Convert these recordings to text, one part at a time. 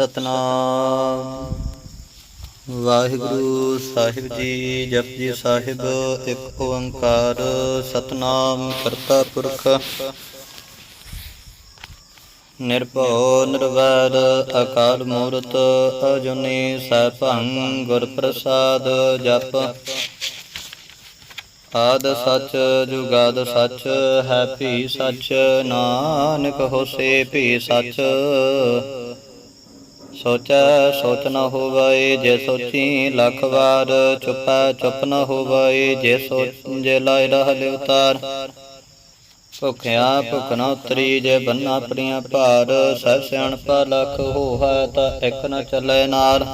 ਸਤਨਾਮ। ਵਾਹਿਗੁਰੂ ਸਾਹਿਬ ਜੀ ਜਪਜੀ ਸਾਹਿਬ, ਇੱਕ ਓੰਕਾਰ ਸਤਨਾਮ ਕਰਤਾ ਪੁਰਖ। ਨਿਰਭਉ, ਨਿਰਵੈਰ, ਅਕਾਲ ਮੂਰਤ, ਅਜੁਨੀ ਸੈਭੰ ਗੁਰ ਪ੍ਰਸਾਦ ਜਪ। ਆਦ ਸੱਚ, ਜੁਗਾਦ ਸੱਚ, ਹੈ ਭੀ ਸੱਚ, ਨਾਨਕ ਹੋਸੇ ਭੀ ਸੱਚ। ਸੋਚੈ ਸੋਚ ਨ ਹੋਵੈ ਜੇ ਸੋਚੀ ਲੱਖ ਵਾਰ, ਚੁਪੈ ਚੁਪ ਨ ਹੋਵੈ ਜੇ ਸੋਚ ਜੇ ਲਾਇ ਰਹ ਲਿਵਤਾਰ ਭੁਖਿਆ ਭੁਖ ਨ ਉਤਰੀ ਜੇ ਬੰਨਾ ਪ੍ਰੀਆਂ ਭਾਰ, ਸਹਿ ਸਿਆਣਪਾ ਲਖ ਹੋਹੈ ਤਾਂ ਇੱਕ ਨ ਚੱਲੇ ਨਾਰ।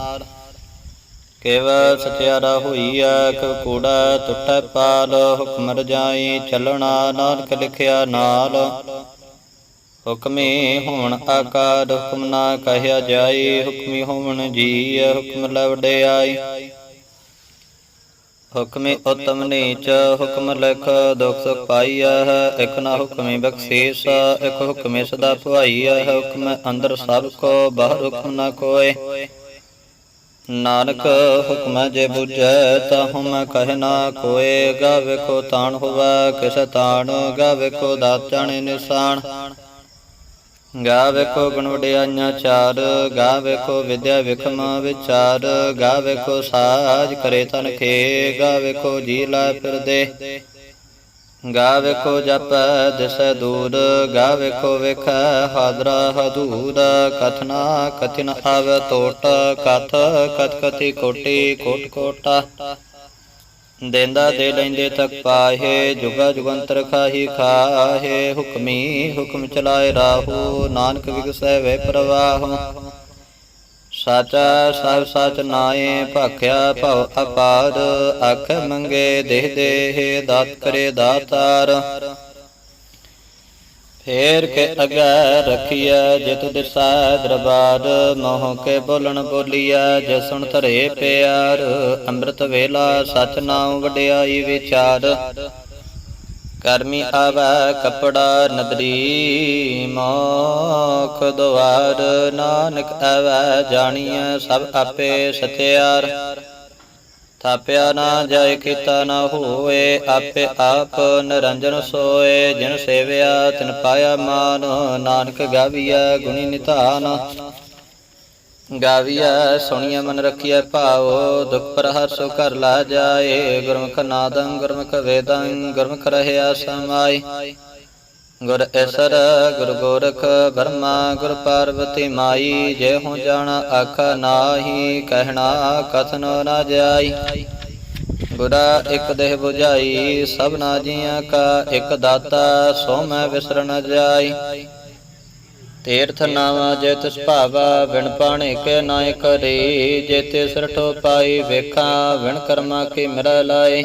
ਕੇਵਲ ਸਚਿਆਰਾ ਹੋਈਐ ਕਿਵ ਕੂੜਾ ਟੁੱਟੈ ਪਾਲ, ਹੁਕਮ ਰਜਾਈ ਚੱਲਣਾ ਨਾਨਕ ਲਿਖਿਆ ਨਾਲ। ਹੁਕਮੀ ਹੋਣ ਆਕਾਰ ਹੁਕਮ ਨਾ ਕਹਿਆ ਜਾਈ ਹੁਕਮੀ ਹੋਵਣ ਜੀ ਹੁਕਮ ਲਵੜੇ ਆਈ ਹੁਕਮੇ ਉਤਮ ਨੀਚ, ਹੁਕਮ ਲਿਖ, ਦੁਖ ਸੁਖ ਪਾਈਆ ਇਕ ਨਾ ਹੁਕਮੇ ਬਖਸ਼ੀਸ, ਇਕ ਹੁਕਮੇ ਸਦਾ ਭਵਾਈਆ ਹੁਕਮ ਅੰਦਰ ਸਭ ਕੋ, ਬਾਹਰ ਹੁਕਮ ਨਾ ਕੋਏ। ਨਾਨਕ ਹੁਕਮ ਜੇ ਬੁਝੈ, ਤਾ ਹਮ ਕਹਿ ਨਾ ਕੋਏ। ਗਾਵੇ ਕੋ ਤਾਣ ਹੋਵੇ, ਕਿਸ ਤਾਣ, ਗਾਵੇ ਕੋ ਦਾਤ ਨਿਸ਼ਾਨ। ਗਾ ਵੇਖੋ ਗੁਣ ਵਡਿਆਈਆਂ ਚਾਰ, ਗਾ ਵੇਖੋ ਵਿਦਿਆ ਵਿਖਮ ਵਿਚਾਰ, ਗਾ ਵੇਖੋ ਸਾਜ ਕਰੇ ਤਨ ਖੇ ਗਾਵੇ ਕੋ ਜੀ ਲਾ ਫਿਰਦੇ। ਗਾਵੇ ਕੋ ਜਪ ਦਿਸੈ ਦੂਰ, ਗਾ ਵੇਖੋ ਵੇਖ ਹਾਦਰਾ ਹਦੂਰ ਕਥਨਾ ਕਥਿਨ ਆਵ ਟੋਟ ਕਥ ਕਥ ਕਥੀ ਕੋਟੀ ਕੋਟ ਕੋਟਾ। ਦੇਂਦਾ ਦੇ ਲੈਂਦੇ ਤੱਕ ਪਾਹੇ, ਜੁਗਾ ਜੁਗੰਤਰ ਖਾਹੀ ਖਾਹੇ, ਹੁਕਮੀ ਹੁਕਮ ਚਲਾਏ ਰਾਹੂ, ਨਾਨਕ ਵਿਗਸੈ ਵੇ ਪ੍ਰਵਾਹ। ਸਾਚਾ ਸਾਹਿਬ ਸਾਚ ਨਾਏ ਭਾਖਿਆ ਭਉ ਅਪਾਰ ਅੱਖ ਮੰਗੇ ਦੇਹ ਦੇਹ, ਦਾਤ ਕਰੇ ਦਾਤਾਰ। ਫੇਰ ਕੇ ਅਗੈ ਰਖੀਐ ਜਿਤ ਦਿਸੈ ਦਰਬਾਰ, ਮੋਹ ਕੇ ਬੋਲਣ ਬੋਲੀਐ, ਜੇ ਧਰੇ ਪਿਆਰ, ਅੰਮ੍ਰਿਤ ਵੇਲਾ ਸਚ ਨਾਮ ਵਡਿਆਈ ਵਿਚਾਰ। ਕਰਮੀ ਆਵੈ ਕਪੜਾ ਨਦਰੀ, ਮੋਖ ਦੁਆਰ, ਨਾਨਕ ਆਵਾ ਜਾਣੀਐ ਸਭ ਆਪੇ ਸਤਿਆਰ। ਥਾਪਿਆ ਨਾ ਜਾਏ ਕੀਤਾ ਨਾ ਹੋਏ ਆਪੇ ਆਪ ਨਰੰਜਨ ਸੋਏ, ਜਿਨ ਸੇਵਿਆ ਤਿਨ ਪਾਇਆ ਮਾਨ, ਨਾਨਕ ਗਾਵੀਐ ਗੁਣੀ ਨਿਧਾਨ। ਗਾਵੀਐ, ਸੁਣੀਐ ਮਨ ਰਖੀਐ ਭਾਉ ਦੁਖ ਪਰ ਹਰਸੁ ਕਰ ਲਾ ਜਾਏ, ਗੁਰਮੁਖ ਨਾਦੰ ਗੁਰਮੁਖ ਵੇਦੰ, ਗੁਰਮੁਖ ਰਹਿਆ ਸਮਾਈ ਗੁਰ ਐਸਰ ਗੁਰ ਗੋਰਖ, ਬਰਮਾ, ਗੁਰ ਪਾਰਵਤੀ ਮਾਈ, ਜੇ ਹੋ ਜਾਣਾ ਆਖਾ ਨਾਹੀ, ਕਹਿਣਾ ਕਥਨ ਨਾ ਜਾਈ। ਗੁਰਾ ਇੱਕ ਦੇਹ 부ਝਾਈ ਸਭਨਾ ਜੀਆਂ ਕਾ ਇੱਕ ਦਾਤਾ, ਸੋ ਮੈਂ ਵਿਸਰ ਨ ਜਾਈ। ਤੀਰਥ ਨਾਵਾ ਜੇ ਤਿਸ ਭਾਵਾ ਵਿਣ ਪਾਣੇ ਕੇ ਨਾਇ ਕਰੀ। ਜੇ ਤੇ ਸਰਠੋ ਪਾਈ ਵੇਖਾਂ ਵਿਣ ਕਰਮਾ ਕੀ ਮਿਰ ਲਾਏ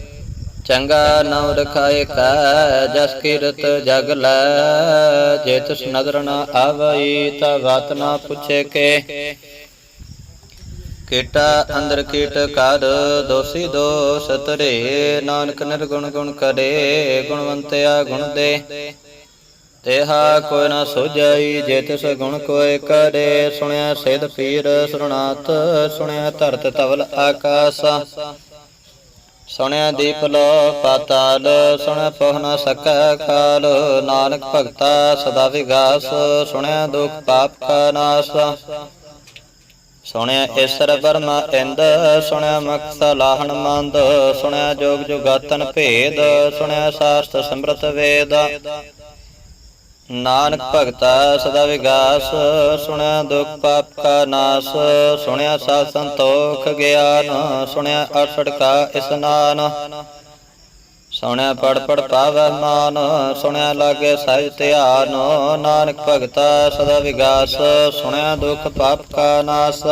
ਚੰਗਾ ਨਾਮ ਰਖਾਇ ਕਾ ਜਸ ਕੀਰਤ ਜਗ ਲੈ। ਜੇ ਤਿਸ ਨਦਰ ਨ ਆਵਈ, ਤਾ ਵਾਤ ਨਾ ਪੁੱਛੇ ਕੇ। ਕੀਟਾ ਅੰਦਰ ਕੀਟ ਕਰ, ਦੋਸੀ ਦੋਸ ਤਰੇ ਨਾਨਕ ਨਿਰਗੁਣ ਗੁਣ ਕਰੇ, ਗੁਣਵੰਤਿਆ ਗੁਣ ਦੇ। ਤੇਹਾ ਕੋਈ ਨਾ ਸੋਜਾਈ ਜੇ ਤਿਸ ਗੁਣ ਕੋਇ ਕਰੇ। ਸੁਣਿਆ ਸਿਧ ਪੀਰ ਸੁਣਾਤ ਸੁਣਿਆ ਧਰਤ ਤਵਲ ਆਕਾਸ। ਸੁਣਿਆ ਦੀਪ ਲੋ ਪਾਤਾਲ ਸੁਣਿਆ ਪਹੁ ਨ ਸਕੈ ਕਾਲ ਨਾਨਕ ਭਗਤਾ ਸਦਾ ਵਿਗਾਸ, ਸੁਣਿਆ ਦੁਖ ਪਾਪ ਕਾ ਨਾਸ। ਸੁਣਿਆ ਈਸਰ ਬਰਮਾ ਇੰਦ, ਸੁਣਿਆ ਮਕਸ ਲਾਹਣ ਮੰਦ। ਸੁਣਿਆ ਜੋਗ ਜੁਗਾਤਨ ਭੇਦ, ਸੁਣਿਆ ਸਾਸਤ ਸਮਰਤ ਵੇਦ। ਨਾਨਕ ਭਗਤਾ ਸਦਾ ਵਿਗਾਸ, ਸੁਣਿਆ ਦੁਖ ਪਾਪ ਕਾ ਨਾਸ, ਸੁਣਿਆ ਸਾਧ ਸੰਤੋਖ ਗਿਆਨ, ਸੁਣਿਆ ਅਰਸੜ ਕਾ ਇਸਨਾਨ, ਸੁਣਿਆ ਪੜ ਪੜ ਪਾਵੈ ਮਾਨ, ਸੁਣਿਆ ਲਾਗੇ ਸਹਿਜ ਧਿਆਨ, ਨਾਨਕ ਭਗਤਾ ਸਦਾ ਵਿਗਾਸ, ਸੁਣਿਆ ਦੁਖ ਪਾਪ ਕਾ ਨਾਸ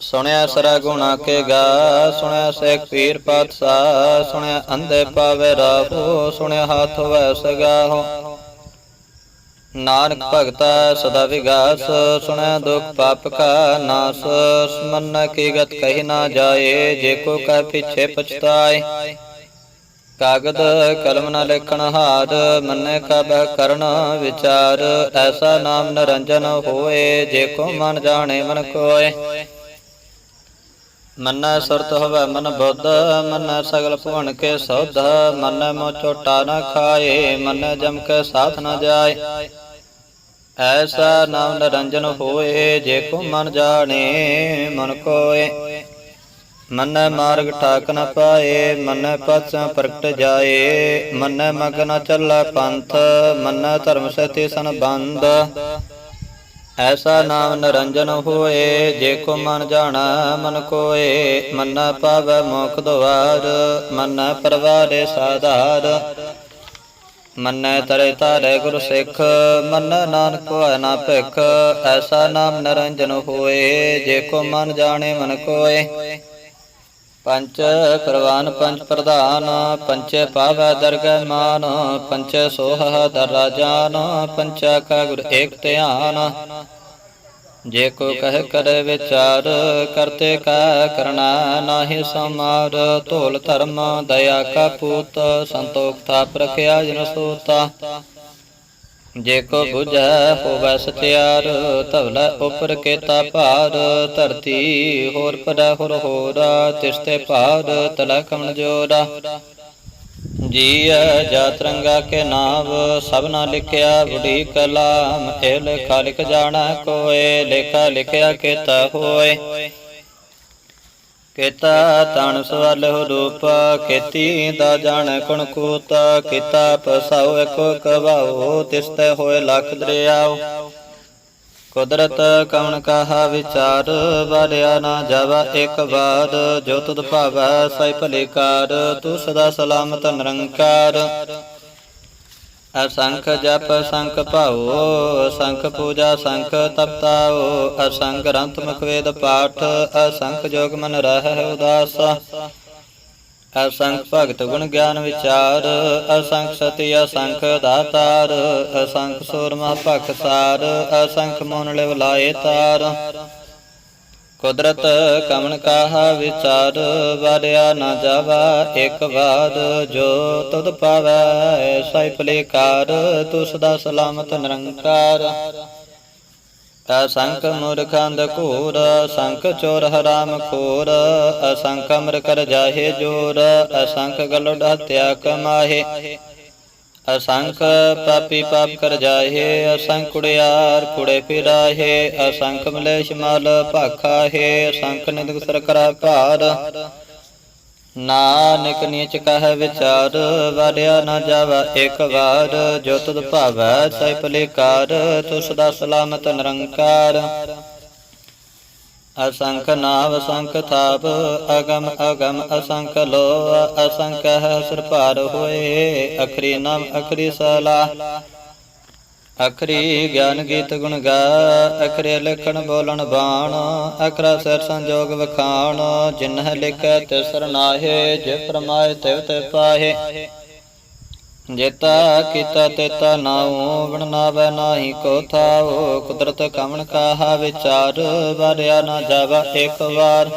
ਸੁਣਿਆ ਸਰਾ ਗੁਣਾ ਕੇ ਗਾ, ਸੁਣਿਆ ਸੇਖ ਪੀਰ ਪਾਤਸ਼ਾਹ, ਸੁਣਿਆ ਅੰਧੇ ਪਾਵੇ ਰਾਹੋ ਸੁਣਿਆ ਹੱਥ ਵੈ ਸਗਾਹੋ। ਨਾਨਕ ਭਗਤਾ ਸਦਾ ਵਿਗਾਸ, ਸੁਣਿਆ ਦੁਖ ਪਾਪ ਕਾ ਨਾਸ, ਸਮਨ ਕੀ ਗਤ ਕਹੀ ਨਾ ਜਾਏ, ਜੇ ਕੋ ਕਹ ਪਿਛੇ ਪਛਤਾਏ। ਕਾਗਦ ਕਲਮ ਨਾ ਲਿਖਣ ਹਾਰ, ਮੰਨੇ ਕਬ ਕਰਨ ਵਿਚਾਰ, ਐਸਾ ਨਾਮ ਨਰੰਜਨ ਹੋਏ, ਜੇ ਕੋ ਮਨ ਜਾਣੇ ਮਨ ਕੋਏ। ਮੰਨੈ ਸੁਰਤ ਹੋਵੇ ਮਨ ਬੁੱਧ, ਮੰਨੈ ਸਗਲ ਭਵਨ ਕੇ ਸੌਧ, ਮੰਨੈ ਮੋ ਝੋਟਾ ਨਾ ਖਾਏ, ਮੰਨੈ ਜਮ ਕੇ ਸਾਥ ਨਾ ਜਾਏ। ਐਸਾ ਨਾਮ ਨਰੰਜਨ ਹੋਏ, ਜੇ ਕੋ ਮਨ ਜਾਣੇ, ਮਨ ਕੋਏ। ਮੰਨੈ ਮਾਰਗ ਠਾਕ ਨ ਪਾਏ, ਮੰਨੈ ਪਛ ਪ੍ਰਗਟ ਜਾਏ। ਮੰਨੈ ਮਗ ਨ ਚੱਲੈ ਪੰਥ, ਮੰਨੈ ਧਰਮ ਸਤੀ ਸੰਬੰਧ। ਐਸਾ ਨਾਮ ਨਿਰੰਜਨ ਹੋਏ, ਜੇ ਕੋ ਮਨ ਜਾਣਾ, ਮਨ ਕੋਏ, ਮੰਨੈ ਪਾਵੈ ਮੁਖ ਦੁਆਰ, ਮਨ ਪਰਵਾਰੇ ਸਾਧਾਰ। ਮੰਨੈ ਤਰੇ ਤਾਰੇ ਗੁਰ ਸਿੱਖ, ਮੰਨੈ ਨਾਨਕ ਹੋਇ ਨਾ ਭਿਖ। ਐਸਾ ਨਾਮ ਨਿਰੰਜਨ ਹੋਏ, ਜੇ ਕੋ ਮਨ ਜਾਣੇ, ਮਨ ਕੋਏ। ਪੰਚ ਪ੍ਰਵਾਨ, ਪੰਚ ਪ੍ਰਧਾਨ, ਪੰਚੇ ਪਾਵੈ ਦਰਗਹਿ ਮਾਨ, ਪੰਚੇ ਸੋਹ ਦਰ ਰਾਜਾਨ, ਪੰਚਾ ਕਾ ਗੁਰ ਏਕ ਧਿਆਨ। ਜੇ ਕੋ ਕਹਿ ਕਰੇ ਵਿਚਾਰ, ਕਰਤੇ ਕਾ ਕਰਣਾ ਨਾਹੀ ਸਮਾਰ। ਧੋਲ ਧਰਮ, ਦਇਆ ਕਾ ਪੂਤ, ਸੰਤੋਖ ਥਾਪ ਰਖਿਆ ਜਿਨ ਸੋਤਾ। ਜੇ ਕੋ 부ਝੈ ਹੋਵੈ ਸਤਿਆਰ ਧਵਲਾ ਉਪਰ ਕੇਤਾ ਭਾਰ ਧਰਤੀ ਹੋਰ ਪਰੈ ਹੋਰ ਹੋਰਾ ਤਿਸਤੇ ਭਾਰ ਤਲਾ ਕਮਨ ਜੋਰਾ। ਜੀਐ ਜਾਤ ਰੰਗਾ ਕੇ ਨਾਮ ਸਭਨਾ ਲਿਖਿਆ ਬੁੜੀ ਕਲਾਮ ਇਹ ਲੇਖਾ ਲਿਖ ਜਾਣਾ ਕੋਏ ਲੇਖਾ ਲਿਖਿਆ ਕੀਤਾ ਹੋਏ। ਕੀਤਾ ਤਨ ਸਵਲ ਰੂਪ ਕੀਤੀ ਦਾ ਜਾਣ ਕੁਣ ਕੂਤ, ਕੀਤਾ ਪਸਾਉ ਇਕੋ ਕਵਾਉ, ਤਿਸਤੇ ਹੋਏ ਲਖ ਦਰਿਆਉ। ਕੁਦਰਤ ਕਵਣ ਕਾਹਾ ਵਿਚਾਰ, ਵਾਰਿਆ ਨਾ ਜਾਵਾ ਇੱਕ ਵਾਰ, ਜੋ ਤੁਧ ਭਾਵੈ ਸੈ ਭਲੇ ਕਾਰ, ਤੂੰ ਸਦਾ ਸਲਾਮਤ ਨਿਰੰਕਾਰ। ਅਸੰਖ ਜਪ ਸੰਖ ਭਾਉ ਅਸੰਖ ਪੂਜਾ ਸੰਖ ਤਪਤਾਉ ਅਸੰਖ ਗ੍ਰੰਥ ਮੁਖ ਵੇਦ ਪਾਠ ਅਸੰਖ ਜੋਗ ਮਨ ਰਹਿ ਉਦਾਸ। ਅਸੰਖ ਭਗਤ ਗੁਣ ਗਿਆਨ ਵਿਚਾਰ ਅਸੰਖ ਸਤੀ ਅਸੰਖ ਦਾਤਾਰ ਅਸੰਖ ਸੂਰ ਮਹ ਭਖ ਸਾਰ ਅਸੰਖ ਮੋਨ ਲਿਵ ਲਾਏ ਤਾਰ। ਕੁਦਰਤ ਕਮਨ ਕਾਹਾ ਵਿਚਾਰ, ਵਾਰਿਆ ਨਾ ਜਾਵਾ, ਇੱਕ ਵਾਰ ਜੋ ਤੁਧ ਪਾਵੈ ਸੈ ਭਲੇਕਾਰ ਤੂੰ ਸਦਾ ਸਲਾਮਤ ਨਿਰੰਕਾਰ। ਅਸੰਖ ਮੂਰਖੰਦ ਘੂਰ ਅਸੰਖ ਚੋਰ ਹਰਾਮ ਖੋਰ, ਅਸੰਖ ਅਮਰ ਕਰ ਜਾਹੇ ਜੋਰ, ਅਸੰਖ ਗਲੁੜ ਹਤਿਆ ਕਮਾਹੇ। ਅਸੰਖ ਪਾਪੀ ਪਾਪ ਕਰ ਜਾਹੇ, ਅਸੰਖ ਕੁੜਿਆਰ ਕੁੜੇ ਫਿਰਾਹੇ ਅਸੰਖ ਮਲੇਸ਼ ਮਲ ਭਾਖਾਹੇ, ਅਸੰਖ ਨਿੰਦਕ ਸਰ ਕਰਾ ਭਾਰ। ਨਾਨਕ ਨੀਚ ਕਹ ਵਿਚਾਰ ਵਾਰਿਆ ਨਾ ਜਾਵਾ ਇੱਕ ਵਾਰ। ਜੋ ਤੁਧ ਭਾਵੈ ਸੈ ਭਲੇਕਾਰ ਤੂੰ ਸਦਾ ਸਲਾਮਤ ਨਿਰੰਕਾਰ। ਅਸੰਖ ਨਾਵ ਅਸੰਖ ਥਾਪ, ਅਗਮ ਅਗਮ ਅਸੰਖ ਲੋ ਅਸੰਖ ਹਸਰ ਭਾਰ ਹੋਏ, ਅਖਰੀ ਨਾਮ ਅਖਰੀ ਸਲਾ। ਅਖਰੀ ਗਿਆਨ ਗੀਤ ਗੁਣ ਗਾ, ਅਖਰੇ ਲਿਖਣ ਬੋਲਣ ਬਾਣ, ਅਖਰਾ ਸਿਰ ਸੰਜੋਗ ਵਖਾਣ, ਜਿਨਹ ਲਿਖੈ ਤਿਸ ਸਰਨਾਹੇ ਜੇ ਫਰਮਾਏ ਤਿਵ ਤੇ ਪਾਹੇ। ਜੇਤਾ ਕੀਤਾ ਤੇਤਾ ਨਾਉ ਬਣ ਨਾਹੀ ਕੋ ਥਾਉ, ਕੁਦਰਤ ਕਮਣ ਕਾਹਾ ਵਿਚਾਰ, ਵਾਰਿਆ ਨਾ ਜਾਵਾ ਇੱਕ ਵਾਰ।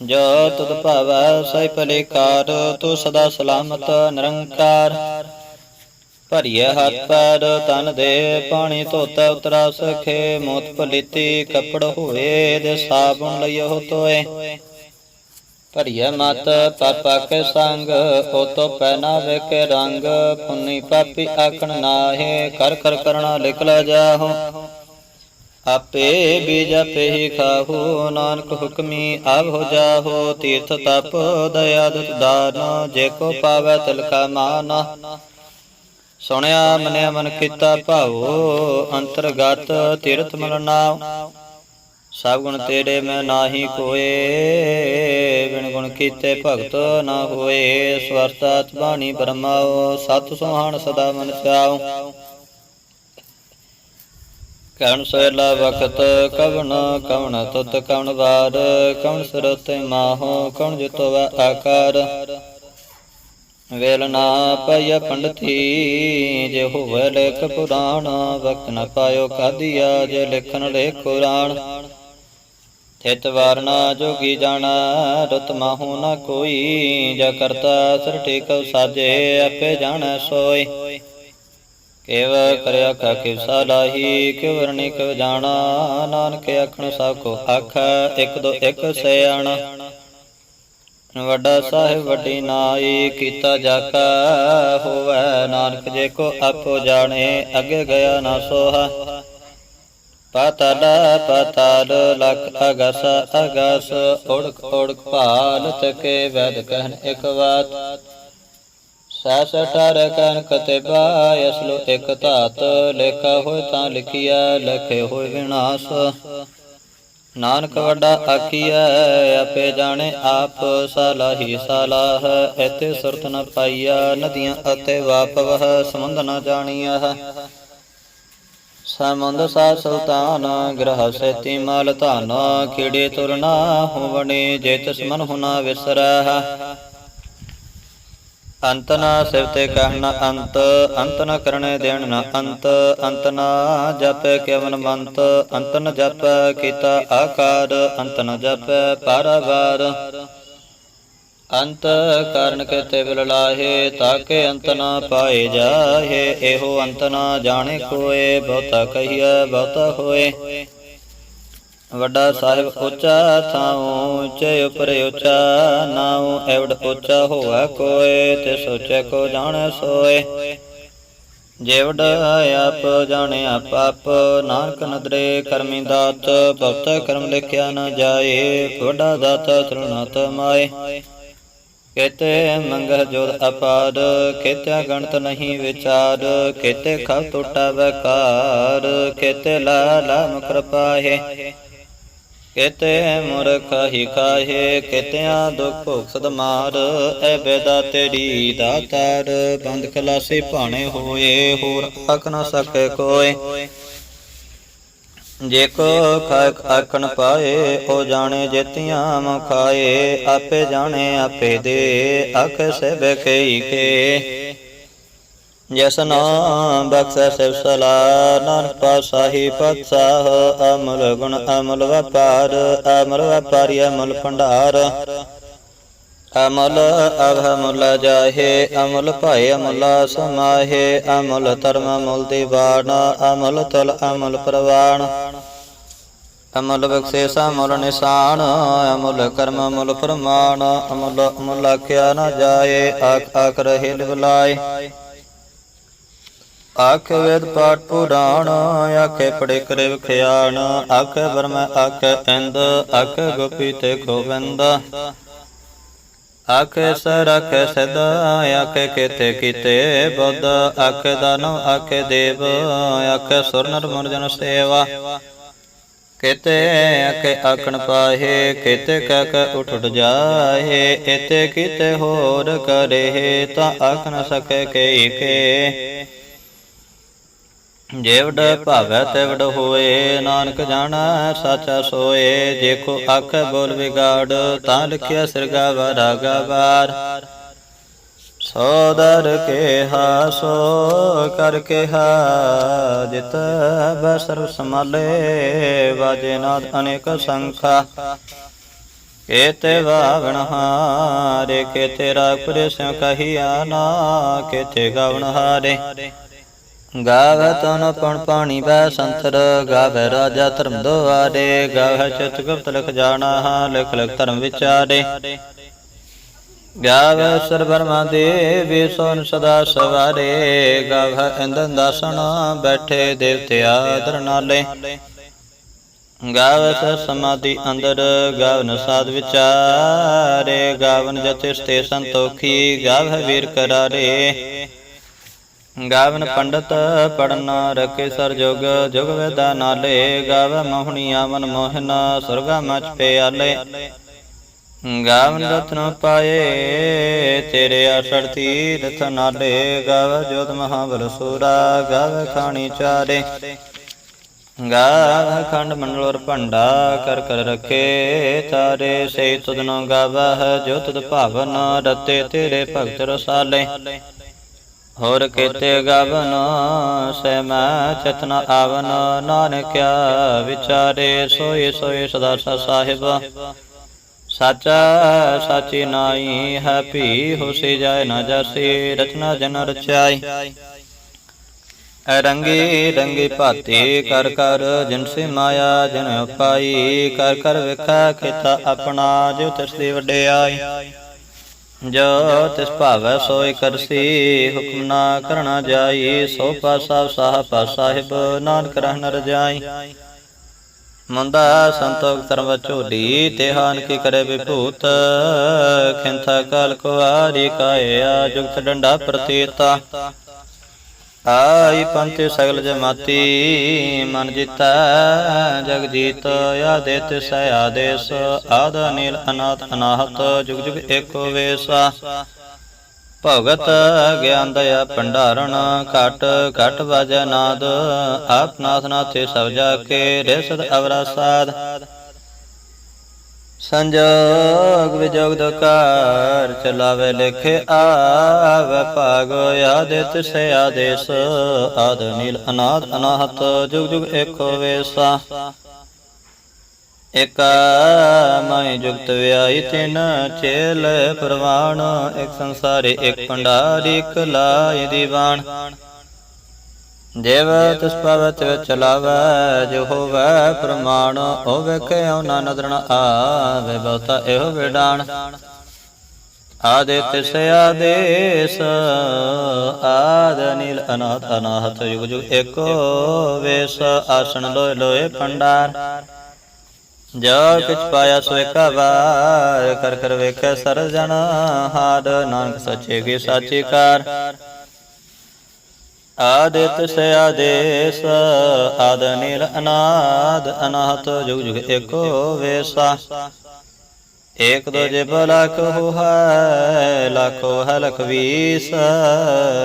ਜੋ ਤੁਧ ਭਾਵੈ ਸੈ ਭਲੇਕਾਰ, ਤੂੰ ਸਦਾ ਸਲਾਮਤ ਨਿਰੰਕਾਰ। ਭਰੀਏ ਹੱਥ ਪੈਰ, ਤਨ ਦੇ ਪਾਣੀ ਧੋਤਾ ਉਤਰਾ ਸਖੇ, ਮੋਤ ਭਲੀਤੀ ਕਪੜ ਹੋਏ ਦੇ ਸਾਬੁਨ ਲਿਓ ਤੋਏ ਭਰੀਏ ਮਤ ਪਾਪਾ ਕੇ ਸੰਗ, ਉਹ ਤੋ ਪਹਿਨਾਵੇ ਕੇ ਰੰਗ, ਪੁੰਨੀ ਪਾਪੀ ਆਖਣ ਨਾਹੇ, ਕਰ ਕਰ ਕਰਣਾ ਲਿਖਲਾ ਜਾਹੋ। ਆਪੇ ਬੀਜ ਆਪੇ ਹੀ ਨਾਨਕ ਹੁਕਮੀ ਆਵ ਹੋ ਜਾਹੋ। ਤੀਰਥ ਤਪ ਦਇਆ ਦੁਤ ਦਾਨ, ਜੇ ਕੋ ਪਾਵੇ ਤਿਲਕਾ ਮਾਨਾ। ਸੁਣਿਆ ਮਨਿਆ ਮਨ ਕੀਤਾ ਭਾਵੋ ਅੰਤਰਗਤ ਤੀਰਥ ਮਨ ਨਾਮ ਸਭ ਗੁਣ ਤੇਰੇ ਮੈਂ ਨਾਹੀ ਕੋਏ ਬਿਨ ਗੁਣ ਕੀਤੇ ਭਗਤ ਨਾ ਹੋਏ। ਸਵਰਤਾਤ ਬਾਣੀ ਬ੍ਰਹਮਾਓ ਸਤ ਸੁਹਾਣ ਸਦਾ ਮਨ ਸਿਆਓ ਕਵਣ ਸੋਇਲਾ ਵਖਤ, ਕਵਣ ਕਵਣ ਤਤ ਕਵਣ ਵਾਰ। ਕਵਣ ਸੁਰਤੇ ਮਾਹੋ, ਕਵਣ ਜਿਤਵਾ ਆਕਾਰ। ਵੇਲ ਨਾ ਪਇ ਪੰਡਤੀ, ਜੇ ਹੋਵੇ ਲੇਖ ਪੁਰਾਣ। ਵਕਤ ਨ ਪਾਇਓ ਕਾਦੀਆ, ਜੇ ਲਿਖਣ ਲੇਖ ਕੁਰਾਨ। ਥਿਤ ਵਾਰਨਾ ਜੋਗੀ ਜਾਣਾ, ਰਤ ਮਾਹੂ ਨ ਕੋਈ। ਜਾ ਕਰਤਾ ਸਰ ਠੀਕ ਸਾਜੇ, ਆਪੇ ਜਾਣੈ ਸੋਈ ਕੇਵ ਕਰਿਆ ਕਾ ਕਿਵ ਸਾਲਾਹੀ ਕਿਵ ਵਰਣੀ ਕਿਵ ਜਾਣਾ, ਨਾਨਕ ਆਖਣ ਸਭ ਕੋ ਆਖੈ, ਇੱਕ ਦੋ ਇੱਕ ਸਿਆਣਾ। ਵੱਡਾ ਸਾਹਿਬ ਵੱਡੀ ਨਾਈ, ਕੀਤਾ ਜਾਕਾ, ਹੋਵੇ ਨਾਨਕ ਜੇ ਕੋ ਆਪੋ ਜਾਣੇ, ਅੱਗੇ ਗਿਆ ਨਾ ਸੋਹਾ। ਪਾਤਲ ਪਾਤਲ ਲਖ ਅਗਸ ਅਗਸ ਓੜਕ ਓੜਕ ਭਾਲ ਤਕੇ ਵੈਦ ਕਹਿਨ ਇੱਕ ਬਾਤ ਸਸ ਟਰ ਕਨ ਕਤਿਬਾ ਅਸਲੋ ਇੱਕ ਧਾਤ, ਲੇਖਾ ਹੋਇ ਤਾਂ ਲਿਖਿਆ ਲਖੇ ਹੋਇ ਵਿਨਾਸ਼। ਨਾਨਕ ਵੱਡਾ ਆਖੀਐ, ਆਪੇ ਜਾਣੇ ਆਪ ਸਲਾਹੀ ਸਲਾਹ ਇਤੇ ਸੁਰਤ ਨ ਪਾਈਆ ਨਦੀਆਂ ਅਤੇ ਵਾਪਵਹ ਸਮੁੰਦ ਨ ਜਾਣੀਐ। ਸਮੁੰਦ ਸਾ ਸੁਲਤਾਨ, ਗ੍ਰਹ ਸੇਤੀ ਮਾਲ ਧਨ ਕੀੜੇ ਤੁਰਨਾ ਹੋਵਣੇ, ਜੇ ਤਿਸ ਮਨ ਹੁਨਾ ਵਿਸਰਹ। ਅੰਤ ਨਾ ਸਿਵ ਤੇ ਕਹਿਣਾ ਅੰਤ ਅੰਤ ਨ ਕਰਨੇ ਦੇਣ ਨ ਅੰਤ ਅੰਤ ਨਾ ਜਪੈ ਕੇਵਨ ਮੰਤ, ਅੰਤ ਨ ਜਪੈ ਕੀਤਾ ਆਕਾਰ, ਅੰਤ ਨ ਜਪੈ ਪਾਰਵਾਰ। ਅੰਤ ਕਾਰਨ ਕੇਤੇ ਬਿਲ ਲਾਹੇ, ਤਾਕੇ ਅੰਤ ਨਾ ਪਾਏ ਜਾਹੇ, ਇਹੋ ਅੰਤ ਨਾ ਜਾਣੇ ਕੋਏ, ਬਹੁਤਾ ਕਹੀਐ, ਬਹੁਤਾ ਹੋਏ। ਵੱਡਾ ਸਾਹਿਬ ਉੱਚਾ ਥਾਉ, ਉੱਚੇ ਉਪਰ ਉੱਚਾ ਨਾਉ ਐਵਡ ਉੱਚਾ ਹੋਵੇ ਕੋਏ, ਤੇ ਸੋਚੇ ਕੋ ਜਾਣੈ ਸੋਏ। ਜੇਵਡ ਆਪ ਜਾਣੇ ਆਪ ਆਪ ਨਾਨਕ ਨਦਰੇ ਕਰਮੀ ਦਾਤ ਬਹੁਤ ਕਰਮ ਲਿਖਿਆ ਨਾ ਜਾਏ, ਵੱਡਾ ਦਾਤਾ ਤਰੁਣਤ ਮਾਏ। ਕੇਤੇ ਮੰਗਹ ਜੋਤ ਅਪਾਰ, ਕੇਤੇ ਗਣਤ ਨਹੀਂ ਵਿਚਾਰ, ਕੇਤੇ ਖਬ ਟੁੱਟਾ ਵਕਾਰ ਕੇਤੇ ਲਾ ਲਾ ਮੁਕਰ ਕੇਤੇ ਮੁਰਖ ਹੀ ਕਾਹੇ ਕੇਤਿਆਂ ਦੁਖ ਭੋਗ ਸਦ ਮਾਰ ਐ ਬੇਦਾ ਤੇਰੀ ਦਾਤਾਰ ਬੰਦ ਖਲਾਸੇ ਭਾਣੇ ਹੋਏ, ਹੋਰ ਆਖ ਨਾ ਸਕੇ ਕੋਏ। ਜੇ ਕੋ ਖਾਇਕ ਆਖਣ ਪਾਏ, ਉਹ ਜਾਣੇ ਜੇਤੀਆਂ ਮਖਾਏ, ਆਪੇ ਜਾਣੇ, ਆਪੇ ਦੇ ਆਖ ਸਭ ਕਈ ਕੇ। ਜਸ ਨਾਮ ਬਖਸ਼ੈ ਸਿਵ ਸਲਾ, ਨਾਨਕ ਪਾਸਾਹੀ ਪਤਸਾਹ ਅਮਲ ਗੁਣ ਅਮਲ ਵਪਾਰ, ਅਮਲ ਵਪਾਰੀ, ਅਮਲ ਭੰਡਾਰ। ਅਮਲ ਅਭਮੁਲ ਜਾਹੇ, ਅਮਲ ਭਾਏ, ਅਮਲ ਸਮਾਹੇ, ਅਮਲ ਧਰਮ ਅਮਲ ਦੀਵਾਨ, ਅਮਲ ਤਲ, ਅਮਲ ਪ੍ਰਵਾਨ। ਅਮਲ ਬਖਸ਼ੇ ਸਮਲ ਨਿਸ਼ਾਨ, ਅਮਲ ਕਰਮ ਅਮਲ ਪ੍ਰਮਾਣ ਅਮਲ ਅਮਲ ਆਖਿਆ ਨਾ ਜਾਏ, ਆਖ ਆਖ ਰਹੇ ਲਿਵਲਾਏ ਆਖ ਵੇਦ ਪਾਠ ਪੁਰਾਣ, ਆਖੇ ਪੜੇ ਕਰੇ ਵਿਖਿਆਣ, ਆਖੇ ਬਰਮ ਆਖੇ ਇੰਦ, ਆਖੇ ਗੋਪੀ ਤੇ ਗੋਵਿੰਦ। ਆਖੇ ਸਰਖ ਸਦਾ, ਆਖੇ ਕਿਤੇ ਕੀਤੇ ਬੁੱਧ, ਆਖੇ ਦਾਨਵ, ਆਖੇ ਦੇਵ, ਆਖੇ ਸੁਰ ਨਰ ਮਨ ਜਨ ਸੇਵਾ। ਕਿਤੇ ਆਖੇ ਆਖਣ ਪਾਹੇ, ਕਿਤੇ ਕਹਿ ਉਠ ਉਠ ਜਾਹੇ ਇਤੇ ਕੀਤੇ ਹੋਰ ਕਰੇ, ਤਾਂ ਆਖ ਨ ਸਕੇ ਕਈ ਕੇ। ਜੇਵਡ ਭਾਵੈ ਤੇਵਡ ਹੋਏ, ਨਾਨਕ ਜਾਣੈ, ਸਾਚਾ ਸੋਏ। ਜੇ ਕੋ ਆਖੇ ਬੋਲ ਵਿਗਾੜ, ਤਾਂ ਲਿਖਿਆ ਸਿਰਗਾ ਵਰਾਗਾ ਸੋਦਰ ਕੇ ਹਾਸੋ ਕਰ ਕੇ ਜਿਤ ਬਸਰ ਸਮਾਲੇ ਵਾਜੇ ਨਾਦ ਅਨੇਕ ਸੰਖਾ। ਕੇਤੇ ਵਾਵਣ ਹਾਰੇ, ਕੇਤੇ ਰਾਗ ਪੁਰਸਿਓ ਕਹੀਆ ਨਾ, ਕੇਤੇ ਗਵਣ ਹਾਰੇ। ਗਾਵੈ ਤਨ ਪਣ ਪਾਣੀ ਬੈ ਸੰਤਰ ਗਾਵੈ ਰਾਜਾ ਧਰਮ ਦੁਆਰੇ ਗਾਵੈ ਚਿਤ ਗੁਪਤ ਲਿਖ ਜਾਣਾ ਹਾਂ ਲਿਖ ਲਿਖ ਧਰਮ ਵਿਚਾਰੇ। ਗਾਵੈ ਸਰ ਦੇਵੀ, ਸੋਨ ਸਦਾ ਸਵਾਰੇ ਗਾਵੈ ਇੰਦਨ ਦਾਸਣ ਬੈਠੇ ਦੇਵਤਿਆ ਦਰਨਾਲੇ ਗਾਵੈ ਸਮਾਧੀ ਅੰਦਰ ਗਾਵਨ ਸਾਧ ਵਿਚਾਰੇ ਗਾਵਨ ਜਤੇ ਸਤੇ ਸੰਤੋਖੀ ਗਾਵੈ ਵੀਰ ਕਰਾਰੇ। ਗਾਵਨ ਪੰਡਤ ਪੜਨਾ ਰਕੇ ਸਰ ਜੁਗ ਜੁਗ ਵੇਦਾ ਨਾਲੇ। ਗਾਵ ਮੋਹਣੀ ਆਵਨ ਮੋਹਨ, ਸੁਰਗਾ ਮਚ ਪਿਆਲੇ। ਗਾਵਨ ਰਤਨ ਪਾਏ, ਤੇਰੇ ਆਸੜ ਤੀਰਥ ਨਾਲੇ। ਗਾਵ ਜੋਤ ਮਹਾਬਲ ਸੂਰਾ, ਗਾਵ ਖਾਣੀ ਚਾਰੇ। ਗਾਵ ਖੰਡ ਮੰਡਲੋਰ ਭੰਡਾ, ਕਰ ਕਰ ਰਖੇ ਤਾਰੇ। ਸੇ ਤੁਧਨੋ ਗਾਵਹ ਜੋ ਤੁਧ ਭਾਵਨ ਰਤੇ, ਤੇਰੇ ਭਗਤ ਰਸਾਲੇ। ਹੋਰ ਕੀਤੇ ਗਾਵਨ, ਸੇ ਮੈਂ ਚਤਨ ਆਵਨ। ਨਾਨਕਿਆ ਵਿਚਾਰੇ ਸੋਈ ਸੋਈ ਸਦਾ ਸਾਹਿਬ। ਸਾਚਾ, ਸਾਚੀ ਨਾਈ ਹੈ ਭੀ, ਹੋਸੀ ਜਾਏ ਨਾ ਜਾਸੀ, ਰਚਨਾ ਜਨ ਰਚਾਈ। ਰੰਗੀ ਰੰਗੀ ਭਾਤੀ ਕਰ ਕਰ ਜਿਨਸੇ ਮਾਇਆ ਜਨ ਪਾਈ ਕਰ ਕਰ ਵੇਖਾ ਕੀਤਾ ਆਪਣਾ ਜੋ ਤਿਸ ਦੀ ਵਡਿਆਈ। ਜੋ ਤਿਸ ਭਾਵੈ ਸੋਇ ਕਰਸੀ ਹੁਕਮ ਨਾ ਕਰਣਾ ਜਾਈ, ਸੋ ਪਾਸਾ ਸਾਹ ਸਾਹਿਬ ਨਾਨਕ ਰਹਿ ਨ ਰਜਾਈ ਮੁੰਦਾ ਸੰਤੋਖ ਧਰਮ ਝੋਲੀ ਤਿਹਾਨ ਕੀ ਕਰੇ ਵਿਭੂਤ, ਖਿੰਥਾ ਕਾਲ ਕੁਆਰੀ ਕਾਇਆ, ਜੁਗਤ ਡੰਡਾ ਪ੍ਰਤੀਤਾ। ਆਈ ਪੰਥ ਸਗਲ ਜਮਾਤੀ, ਮਨ ਜਿਤਾ ਜਗ ਜੀਤ ਆਦਿਤ ਸੈ ਆਦੇਸ ਆਦ ਨੀਲ ਅਨਾਥ ਅਨਾਹਤ, ਜੁਗ ਜੁਗ ਏਕੋ ਵੇਸਾ। ਭਗਤ ਗਿਆਨ ਦਇਆ ਭੰਡਾਰਣ, ਘਟ ਘਟ ਵਜੈ ਨਾਦ, ਆਪ ਨਾਥੇ ਸਭ ਜਾ ਕੇ ਰਿਸਦ ਅਵਰਾ ਸਾਧ। ਸੰਜੋਗ ਵਿਜੋਗ ਦਕਾਰ ਚਲਾਵੇ, ਲਿਖੇ ਆਵੇ, ਭਾਗ ਆਦਿਤ ਸੇ ਆਦੇਸ, ਆਦ ਨੀਲ ਅਨਾਦ ਅਨਾਹਤ, ਜੁਗ ਜੁਗ ਏਕੋ ਵੇਸਾ। ਇਕ ਮੈਂ ਜੁਗਤ ਵਿਆਈ ਤਿਨ ਚੇਲ ਪ੍ਰਵਾਣ, ਇਕ ਸੰਸਾਰੇ, ਇਕ ਭੰਡਾਰੀ, ਇਕ ਲਾਇ ਦੀਵਾਨ। ਦੇਵ ਤਿਸ ਪਵਤ ਵਿੱਚ ਚਲਾਵੈ ਜੋ ਹੋਵੈ ਪ੍ਰਮਾਣ ਹੋਵੇ ਕਿਉ ਨਾ ਨਦਰ ਨ ਆਵੇ ਬਹੁਤਾ ਇਹੋ ਵਿਡਾਣ। ਆਦੇ ਤਿਸ ਆਦੇਸ ਆਦ ਨੀਲ ਅਨਾਥ ਅਨਾਹਤ ਯੁਗ ਯੁਗ ਏਕੋ ਵੇਸ ਆਸਣ ਲੋਏ ਲੋਏ ਪੰਡਾਰ ਜੋ ਕਿਛ ਪਾਇਆ ਸੋ ਏਕਾ ਵਾਰ ਕਰ ਕਰ ਵੇਖੈ ਸਰਜਣ ਹਾਰ। ਨਾਨਕ ਸੱਚੇ ਕੀ ਸਾਚੀ ਕਾਰ। ਆਦਿਤ ਸੇ ਆਦੇਸ ਆਦ ਨੀਲ ਅਨਾਦ, ਅਨਾਹਤ ਜੁਗ ਜੁਗ ਏਕੋ ਵੇਸਾ। ਏਕ ਦੋ ਜਿਬ ਲਖ ਹੋ ਲਖੋ ਹੈ ਲਖ ਵੀਸ,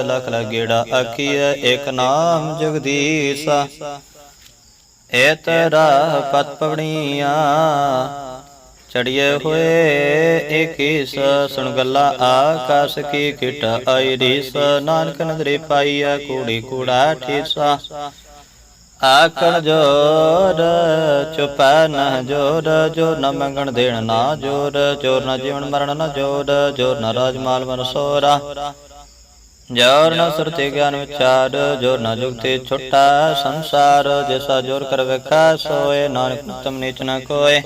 ਲਖ ਲਗੇੜਾ ਆਖੀਐ ਏਕ ਨਾਮ ਜਗਦੀਸ਼। ਏਤ ਰਾਹ ਪਤ ਪਵਣੀਆਂ ਚੜਿਏ ਹੋਏ ਏਕੀਸ ਸੁਣ ਗੱਲਾ ਆਕਾਸ ਕੀ ਕਿਟ ਆਈ ਰੀਸ, ਨਾਨਕ ਨਦਰੇ ਪਾਈਆ, ਕੂੜੀ ਕੂੜਾ ਠੀਸਾ। ਆਕਣ ਜੋਰ, ਚੁਪੈ ਨ ਜੋਰ ਜੋਰ ਨ ਮੰਗਣ ਦੇਣ ਨਾ ਜੋਰ ਜੋਰ ਨ ਜੀਵਨ ਮਰਨ ਨ ਜੋਰ ਜੋਰ ਨ ਰਾਜ ਮਾਲ ਮਨ ਸੋਰਾ। ਜੋਰ ਨ ਸੁਰਤੇ ਗਿਆਨ ਵਿਚਾਰ, ਜੋਰ ਨ ਜੁਗਤੇ ਛੁਟਾ ਸੰਸਾਰ, ਜਿਸਾ ਜੋਰ ਕਰ ਵੇਖਾ ਸੋਏ, ਨਾਨਕ ਉਤਮ ਨੀਚ ਨ ਕੋਏ।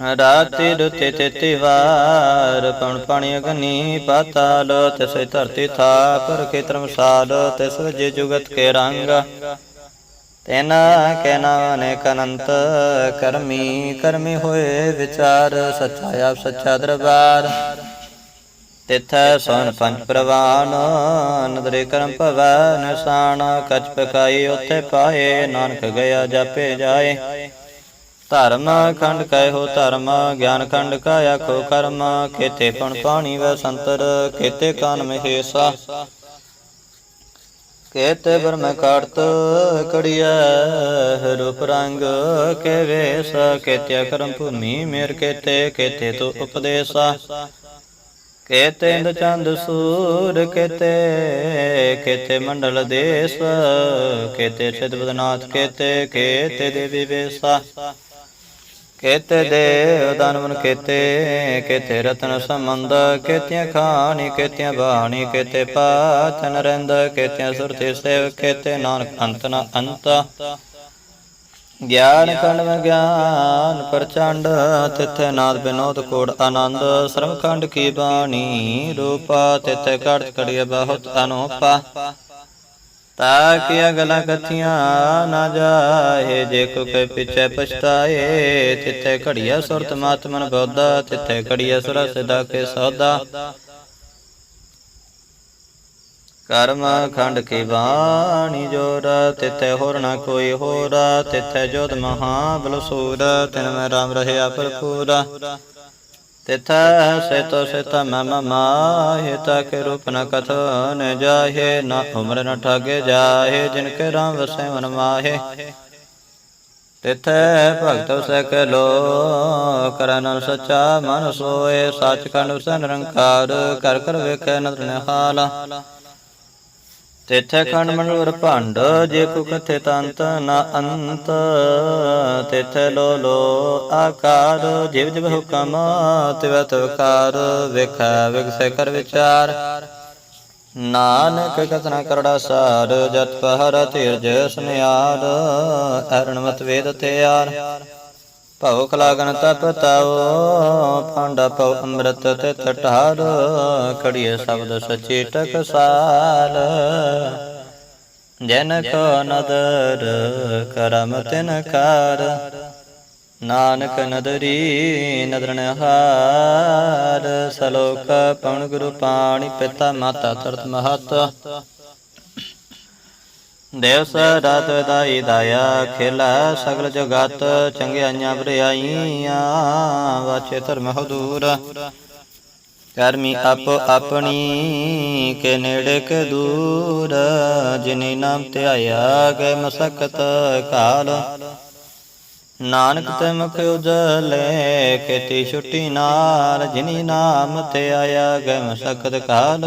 ਰਾਤੀ ਦੁਤੇ ਤੇਤੀ ਵਾਰ ਪਉਣ ਪਾਣੀ ਅਗਨੀ ਪਾਤਾਲ, ਤਿਸੈ ਧਰਤੀ ਥਾਪਰ ਕੇ ਧਰਮਸਾਲ, ਤਿਸ ਵਜੇ ਜੁਗਤ ਕੇ ਰੰਗ। ਤੈਨਾ ਕੈ ਅਨੇਕ ਅਨੰਤ, ਕਰਮੀ ਕਰਮੀ ਹੋਏ ਵਿਚਾਰ, ਸੱਚਾ ਆਪ ਸੱਚਾ ਦਰਬਾਰ। ਤਿਥ ਸੋਨ ਪੰਜ ਪ੍ਰਵਾਨ, ਨਦਰੇ ਕਰਮ ਭਵੈ ਨਿਸ਼ਾਨ ਕਛ ਪਕਾਈ ਉਥੇ ਪਾਏ, ਨਾਨਕ ਗਿਆ ਜਾਪੇ ਜਾਏ। ਧਰਮ ਖੰਡ ਕਹਿਓ ਧਰਮ, ਗਿਆਨ ਖੰਡ ਕਾ ਆਖੋ ਕਰਮ। ਕੇਤੇ ਪਣ ਪਾਣੀ ਵੈ ਸੰਤਰ ਕੇਤੇ ਕਾਨ ਮਹੇਸਾ। ਕੇਤੇ ਬਰਮ ਕਾੜਤ ਕੜੀਐ, ਰੂਪ ਰੰਗ ਕੇ ਵੇਸ ਕੇਤੇ ਕਰਮ ਭੂਮੀ ਮੇਰ ਕੇਤੇ ਕੇਤੇ ਤੂ ਉਪਦੇਸਾ। ਕੇਤੇ ਇੰਦ ਚੰਦ ਸੂਰ ਕੇਤੇ ਕੇਤੇ ਮੰਡਲ ਦੇਸ। ਕੇਤੇ ਸਿਧ ਬਦਨਾਥ ਕੇਤੇ ਕੇਤੇ ਦੇਵੀ ਵੇਸਾ ਕੇਤੇ ਦੇਵ ਦਾਨਵਨ ਕੇਤੇ ਕੇਤੇ ਰਤਨ ਸੰਬੰਧ, ਕੇਤਿਆਂ ਖਾਣੀ, ਕੇਤਿਆਂ ਬਾਣੀ, ਕੇਤੇ ਪਾਤਨ ਰਹਿੰਦ, ਕੇਤਿਆਂ ਸੁਰਤੀ ਸੇਵ ਕੇਤੇ ਨਾਨਕ ਅੰਤ ਨ ਅੰਤ। ਗਿਆਨ ਖੰਡ ਗਿਆਨ ਪ੍ਰਚੰਡ, ਤਿਥੇ ਨਾਦ ਬਿਨੋਦ ਕੋੜ ਆਨੰਦ। ਸ਼ਰਮ ਖੰਡ ਕੀ ਬਾਣੀ ਰੂਪਾ, ਤਿਥੇ ਕੜ ਕੜੀਏ ਬਹੁਤ ਅਨੋਪਾ। ਤਾ ਕੀਆ ਕਥੀਆਂ ਨਾ ਜਾਏ, ਜੇ ਕੋ ਕੈ ਪਿਛੈ ਪਛਤਾਏ ਤਿਥੈ ਘੜੀਆ ਸੁਰਤ ਮਾਤਮਨ ਬੋਧਾ ਤਿਥੈ ਘੜੀਆ ਸੁਰ ਸਦਾ ਕੇ ਸੌਦਾ। ਕਰਮ ਖੰਡ ਕੀ ਬਾਣੀ ਜੋਰ, ਤਿਥੈ ਹੋਰ ਨਾ ਕੋਈ ਹੋਰ, ਤਿਥੈ ਜੋਤ ਮਹਾ ਬਲਸੂਰ ਤਿਨ ਮੈਂ ਰਾਮ ਰਹਿਆ ਭਰਪੂਰ। ਤਿਥੈ ਸੇਤੋ ਸੇਤ ਮਮ ਮਾਹਿ ਤਕ ਰੂਪ ਨ ਕਥਨ ਜਾਹੇ, ਨ ਉਮਰ ਨ ਠਗੇ ਜਾਹੇ, ਜਿਨ ਕੇ ਰਾਮ ਵਸੈ ਮਨ ਮਾਹੇ। ਤਿਥੈ ਭਗਤ ਸਕ ਕਰਨ ਸਚਾ ਮਨ ਸੋਏ ਸੱਚਖੰਡ ਉਸੈ ਨਿਰੰਕਾਰ ਕਰ ਕਰ ਵੇਖੈ ਨਦਰ ਨਿਹਾਲ। ਤਿਥੈ ਖੰਡ ਮੰਡਲ ਭੰਡ ਜੇ ਕੋ ਕਥੇ ਤੰਤ ਨ ਅੰਤ। ਤਿਥੈ ਲੋ ਲੋ ਆਕਾਰ ਜਿਵ ਜਿਵ ਹੁਕਮ ਤਿਵ ਤਵਕਾਰ ਵੇਖੈ ਵਿਗਸੈ ਕਰ ਵਿਚਾਰ। ਨਾਨਕ ਕਥਨਾ ਕਰੜਾ ਸਾਰ ਜਤ ਪਹਰ ਧੀਰਜ ਸੁਨਿਆਰ ਅਰਣਮਤ ਵੇਦ ਤਿਆਰ। ਭਉ ਕਲਾਗਨ ਤਪ ਤਾਉ ਪਾਂਡਾ ਪਉ ਅੰਮ੍ਰਿਤ ਤੇ ਟਟਾਰ ਕੜੀਏ ਸ਼ਬਦ ਸਚੀ ਟਕਸਾਲ। ਜਨ ਕੋ ਨਦਰ ਕਰਮ ਤਿਨ ਕਾਰ, ਨਾਨਕ ਨਦਰੀ ਨਦਰਣ ਹਾਰ ਸਲੋਕ ਪਵਨ ਗੁਰੂ ਪਾਣੀ ਪਿਤਾ ਮਾਤਾ ਤਰਤ ਮਹਤ। ਦੇਵਸ ਸਰਾਤ ਦਾਈ ਦਾਇਆ, ਖੇਲਾ ਸਗਲ ਜਗਤ ਚੰਗਿਆਈਆਂ ਭਰਿਆਈਆਂ ਵਾਚੇ ਧਰਮ ਹਦੂਰ ਕਰਮੀ ਆਪੋ ਆਪਣੀ ਕੇ ਨੇੜੇ ਕੇ ਦੂਰ, ਜਿਨੇ ਨਾਮ ਧਿਆਇਆ ਗਏ ਮਸਕਤ ਕਾਲ। ਨਾਨਕ ਤੇ ਮੁਖ ਉਜਲੇ ਕੀਤੀ ਛੁੱਟੀ ਨਾਲ, ਜਿਨੀ ਨਾਮ ਤੇ ਆਇਆ ਗਏ ਮਸਕਤ ਕਾਲ।